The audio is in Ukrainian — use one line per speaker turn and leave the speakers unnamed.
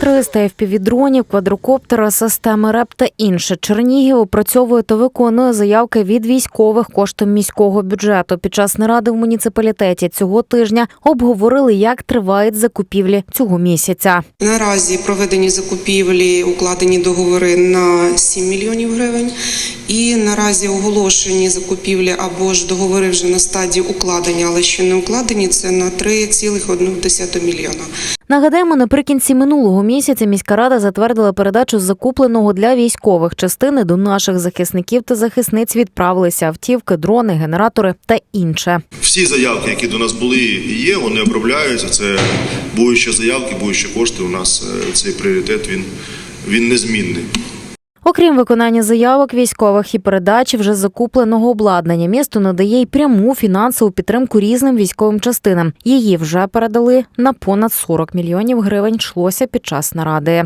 300 FPV-дронів, квадрокоптера, системи РЕП та інше. Чернігів опрацьовує та виконує заявки від військових коштом міського бюджету. Під час наради в муніципалітеті цього тижня обговорили, як тривають закупівлі цього місяця.
Наразі проведені закупівлі, укладені договори на 7 мільйонів гривень. І наразі оголошені закупівлі або ж договори вже на стадії укладення, але ще не укладені. Це на 3,1 мільйона.
Нагадаємо, наприкінці минулого місяця міська рада затвердила передачу закупленого для військових частини до наших захисників та захисниць відправилися автівки, дрони, генератори та інше.
Всі заявки, які до нас були є, вони обробляються. Це будучі заявки, будучі кошти. У нас е, цей пріоритет він, він незмінний.
Окрім виконання заявок військових і передачі вже закупленого обладнання, місто надає й пряму фінансову підтримку різним військовим частинам. Її вже передали на понад 40 мільйонів гривень. Йшлося під час наради.